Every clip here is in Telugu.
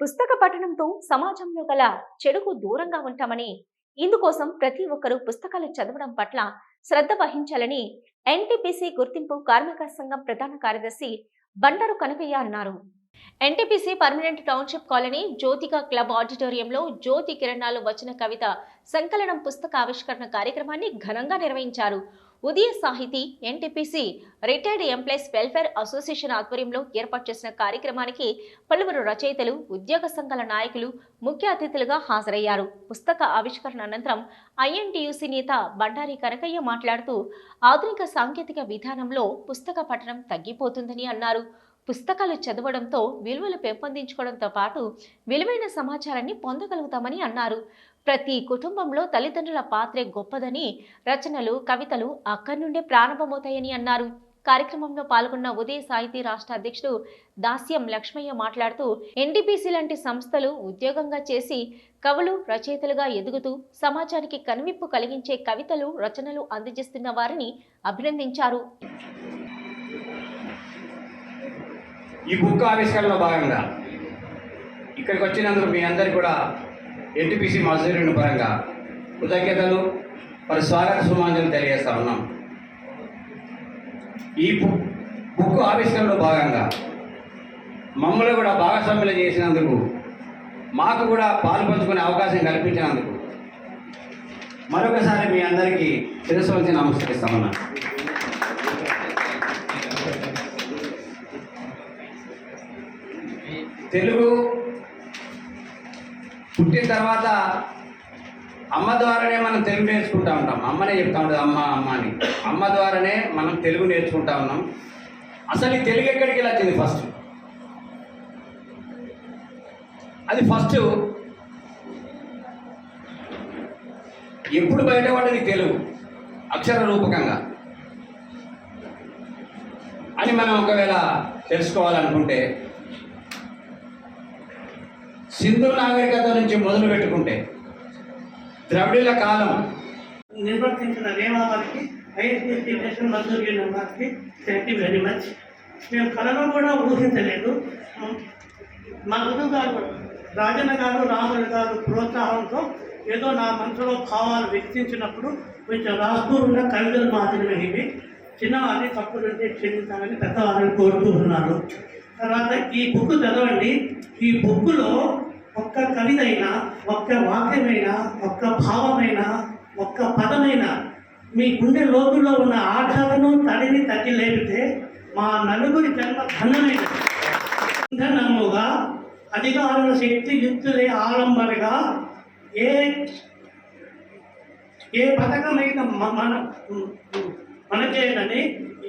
పుస్తక పఠనంతో సమాజంలో గల చెడుకు దూరంగా ఉంటామని ఇందుకోసం ప్రతి ఒక్కరూ పుస్తకాలు చదవడం పట్ల శ్రద్ధ వహించాలని ఎన్టీపీసీ గుర్తింపు కార్మిక సంఘం ప్రధాన కార్యదర్శి బండరు కనకయ్య అన్నారు. NTPC permanent township colony Jyothika club ఆడిటోరియంలో జ్యోతి కిరణాలు వచ్చిన కవిత సంకలనం పుస్తక ఆవిష్కరణ కార్యక్రమాన్ని ఘనంగా నిర్వహించారు. Udaya Sahithi NTPC retired employees welfare association ఆధ్వర్యంలో ఏర్పాటు చేసిన కార్యక్రమానికి పలువురు రచయితలు ఉద్యోగ సంఘాల నాయకులు ముఖ్య అతిథులుగా హాజరయ్యారు. పుస్తక ఆవిష్కరణ అనంతరం ఐఎన్టీయూసీ నేత బండారి కనకయ్య మాట్లాడుతూ ఆధునిక సాంకేతిక విధానంలో పుస్తక పఠనం తగ్గిపోతుందని అన్నారు. పుస్తకాలు చదవడంతో విలువలు పెంపొందించుకోవడంతో పాటు విలువైన సమాచారాన్ని పొందగలుగుతామని అన్నారు. ప్రతి కుటుంబంలో తల్లిదండ్రుల పాత్రే గొప్పదని రచనలు కవితలు అక్కడి నుండే ప్రారంభమవుతాయని అన్నారు. కార్యక్రమంలో పాల్గొన్న ఉదయ సాహితీ రాష్ట్ర అధ్యక్షుడు దాస్యం లక్ష్మయ్య మాట్లాడుతూ ఎన్డీపీసీ లాంటి సంస్థలు ఉద్యోగంగా చేసి కవులు రచయితలుగా ఎదుగుతూ సమాజానికి కనువిప్పు కలిగించే కవితలు రచనలు అందజేస్తున్న వారిని అభినందించారు. ఈ బుక్ ఆవిష్కరణలో భాగంగా ఇక్కడికి వచ్చినందుకు మీ అందరికీ కూడా ఎన్టీపీసీ మజూరిని పరంగా కృతజ్ఞతలు. మరి స్వాగత సుమాంజలు తెలియజేస్తా ఉన్నాం. ఈ బుక్ బుక్ ఆవిష్కరణలో భాగంగా మమ్మల్ని కూడా భాగస్వామ్యం చేసినందుకు మాకు కూడా పాలు పంచుకునే అవకాశం కల్పించినందుకు మరొకసారి మీ అందరికీ శిరస్సు వంచి నమస్కరిస్తామన్నా తెలుగు పుట్టిన తర్వాత అమ్మ ద్వారానే మనం తెలుగు నేర్చుకుంటా ఉంటాం. అమ్మనే చెప్తా ఉంటుంది అమ్మ అమ్మ అని. అమ్మ ద్వారానే మనం తెలుగు నేర్చుకుంటా ఉన్నాం. అసలు ఈ తెలుగు ఎక్కడికి వెళ్ళి వచ్చింది ఫస్ట్ అది ఫస్ట్ ఎప్పుడు బయటపడ్డది తెలుగు? అక్షర రూపకంగా. అని మనం ఒకవేళ తెలుసుకోవాలనుకుంటే సింధు నాగరికత నుంచి మొదలు పెట్టుకుంటే ద్రవిడుల కాలం నిర్వర్తించిన నియమాలకి వారికి నేషనల్ మంజూరు వారికి థ్యాంక్ యూ వెరీ మచ్. మేము కళలో కూడా ఊహించలేదు. మా గురువు గారు రాజన్న గారు రాములు గారు ప్రోత్సాహంతో ఏదో నా మనసులో భావాలు వ్యక్తించినప్పుడు కొంచెం రాస్తూ ఉన్న కవితలు మాత్రమే ఇవి. చిన్నవారిని తప్పులు ఉంటే క్షమించాలని పెద్దవారిని కోరుతూ ఉన్నారు. తర్వాత ఈ బుక్ చదవండి. ఈ బుక్లో ఒక్క కవితైనా ఒక్క వాక్యమైనా ఒక్క భావమైనా ఒక్క పదమైనా మీ గుండె లోతుల్లో ఉన్న ఆశలను తడిని తగ్గి లేపితే మా నలుగురి జన్మ ధనమైనది ఇంధనముగా అధికారుల శక్తి యుక్తులే ఆలంబనగా ఏ ఏ పథకమైన మన మనకేనని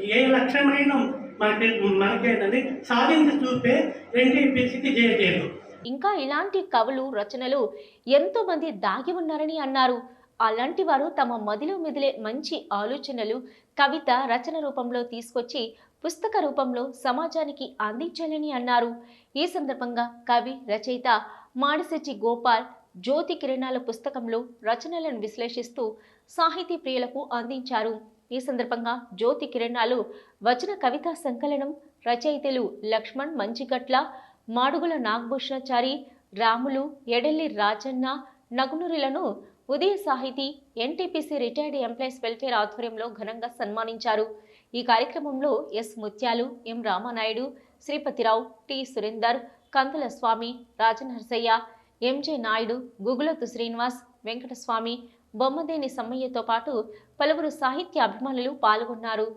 ఏ లక్ష్యమైన మనకే మనకేనని సాధించి చూపే ఎన్టీపీసీకి చేయలేదు ఇంకా ఇలాంటి కవులు రచనలు ఎంతో మంది దాగి ఉన్నారని అన్నారు. అలాంటి వారు తమ మదిలో మెదిలే మంచి ఆలోచనలు కవిత రచన రూపంలో తీసుకొచ్చి పుస్తక రూపంలో సమాజానికి అందించాలని అన్నారు. ఈ సందర్భంగా కవి రచయిత మాడిశెట్టి గోపాల్ జ్యోతి కిరణాల పుస్తకంలో రచనలను విశ్లేషిస్తూ సాహితీ ప్రియులకు అందించారు. ఈ సందర్భంగా జ్యోతి కిరణాలు వచన కవితా సంకలనం రచయితలు లక్ష్మణ్ మంచిగట్ల మాడుగుల నాగభూషణాచారి రాములు ఎడెల్లి రాజన్న నగునూరిలను ఉదయ Sahithi NTPC retired employees welfare ఆధ్వర్యంలో ఘనంగా సన్మానించారు. ఈ కార్యక్రమంలో S Muthyalu M Ramanaidu Sripathirao T Surender Kandula Swamy Rajanarsaiah MJ Naidu Gugulothu Srinivas Venkataswamy Bommadeni సమ్మయ్యతో పాటు పలువురు సాహిత్య అభిమానులు పాల్గొన్నారు.